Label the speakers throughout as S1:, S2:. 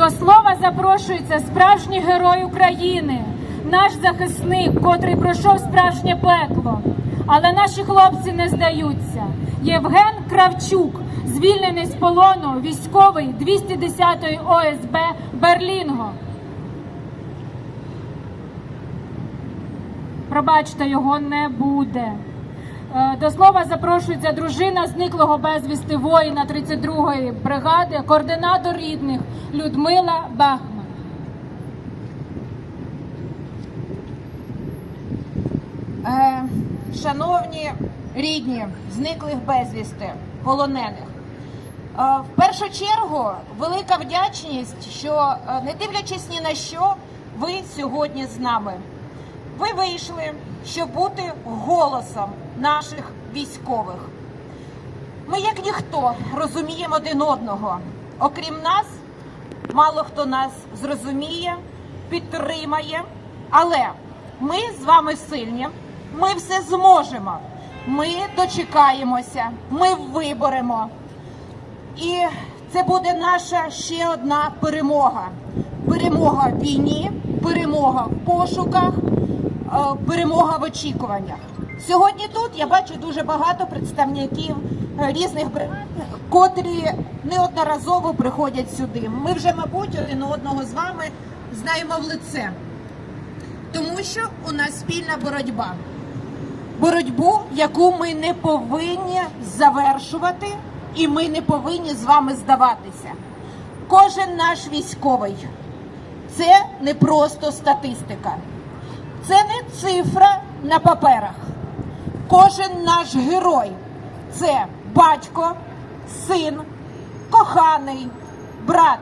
S1: До слова запрошується справжній герой України, наш захисник, котрий пройшов справжнє пекло. Але наші хлопці не здаються. Євген Кравчук, звільнений з полону, військовий 210-ї ОСБ Берлінго. Пробачте, його не буде. Е, До слова запрошується дружина зниклого безвісти воїна 32-ї бригади, координатор рідних Людмила Бахман.
S2: Е, шановні рідні, зниклих безвісти, полонених. Е, в першу чергу велика вдячність, що не дивлячись ні на що, ви сьогодні з нами. Ви вийшли, щоб бути голосом наших військових. Ми, як ніхто, розуміємо один одного. Окрім нас, мало хто нас зрозуміє, підтримає. Але ми з вами сильні, ми все зможемо. Ми дочекаємося, ми виборемо. І це буде наша ще одна перемога. Перемога в війні, перемога в пошуках, е, перемога в очікуваннях. Сьогодні тут я бачу дуже багато представників е, різних котрі неодноразово приходять сюди. Ми вже, мабуть, один одного з вами знаємо в лице, тому що у нас спільна боротьба. Боротьбу, яку ми не повинні завершувати, і ми не повинні з вами здаватися. Кожен наш військовий це не просто статистика, це не цифра на паперах. Кожен наш герой це батько, син, коханий, брат,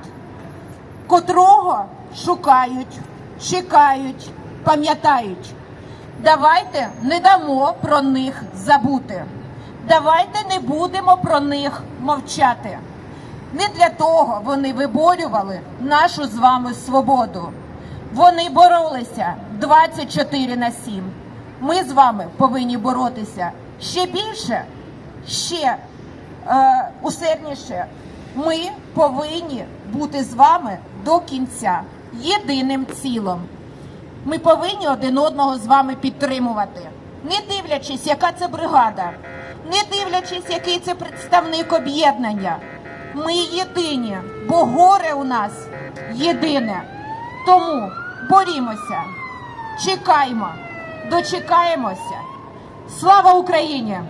S2: котрого шукають, чекають, пам'ятають. Давайте не дамо про них забути. Давайте не будемо про них мовчати. Не для того вони виборювали нашу з вами свободу. Вони боролися 24 на 7. Ми з вами повинні боротися ще більше, ще е, усердніше. Ми повинні бути з вами до кінця єдиним цілом. Ми повинні один одного з вами підтримувати, не дивлячись, яка це бригада, не дивлячись, який це представник об'єднання. Ми єдині, бо горе у нас єдине. Тому борімося, чекаймо, дочекаємося. Слава Україні!